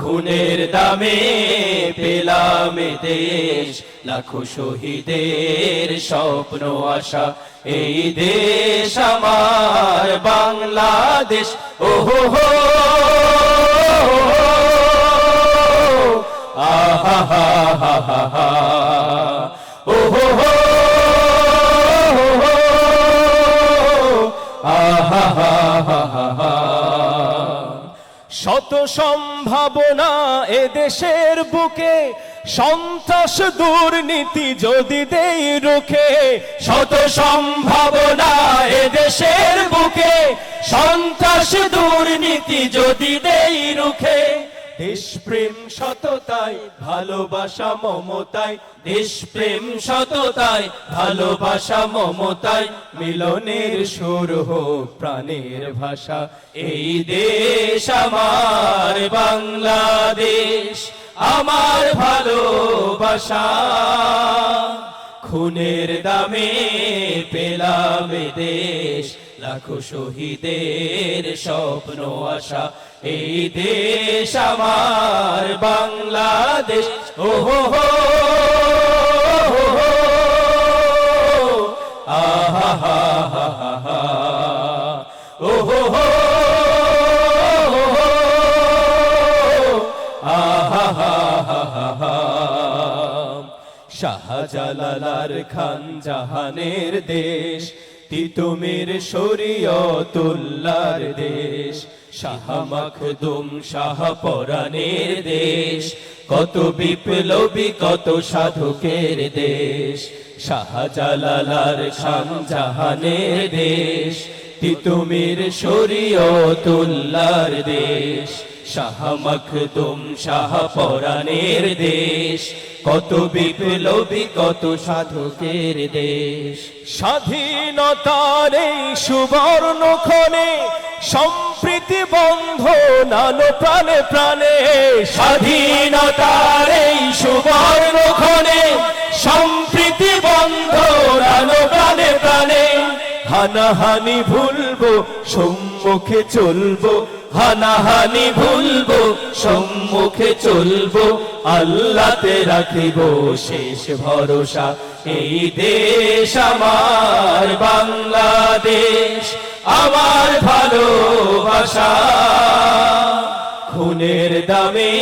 খুনের দামে পেলাম দেশ। লাখো শহীদের স্বপ্ন, আশা, এই দেশ আমার বাংলাদেশ। ওহো, হো, আহা, হা হা হা হা। ওহো, হো, আহা, হা হা হা হা। শত সম্ভাবনা এ দেশের বুকে, সন্ত্রাস দুর্নীতি যদি দেই রুখে, শত সম্ভাবনা এ দেশের বুকে, সন্ত্রাস দুর্নীতি যদি দেই রুখে। দেশপ্রেম সততায় ভালোবাসা মমতায় দেশপ্রেম সততায় ভালোবাসা মমতায় মিলনের সুর হোক প্রাণের ভাষা। এই দেশ আমার বাংলাদেশ, আমার ভালোবাসা। খুনের দামে পেলাম দেশ, লাখো শহীদের স্বপ্ন আশা। এই দেশ আমার বাংলাদেশ। হা হা হা। শাহজালালার খান জাহানের দেশ তিতুমির শরীয়তুল্লার দেশ। শাহ মখদুম, শাহ পরাণের দেশ। কত বিপ্লবী, কত সাধকের দেশ। শাহজালালার খান জাহানের দেশ। তিতুমির শরীয়তুল্লার দেশ। শাহ মখদুম, শাহ পরাণের দেশ। কত বিপ্লবী, কত সাধকের দেশ। স্বাধীনতার এই সুবর্ণ ক্ষণে সম্প্রীতি বন্ধ নানো প্রাণে প্রাণে, স্বাধীনতার এই সুবর্ণ ক্ষণে, সম্প্রীতি বন্ধ নানো প্রাণে প্রাণে, হানাহানি ভুলবো, সম্মুখে চলবো হানাহানি ভুলবো, সম্মুখে চলবো আল্লাহতে রাখিব শেষ ভরসা। এই দেশ আমার বাংলাদেশ, আমার ভালোবাসা। খুনের দামে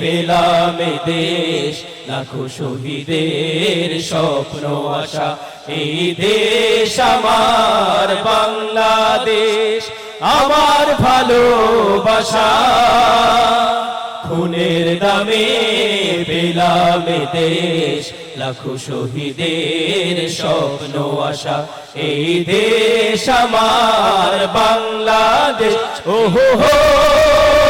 পেলাম দেশ, লাখো শহীদের স্বপ্ন আশা। এই দেশ আমার বাংলাদেশ আমার ভালোবাসা। খুনের দামে পেলাম দেশ, লাখো শহীদের স্বপ্ন আশা। এই দেশ আমার বাংলাদেশ। ওহো হো।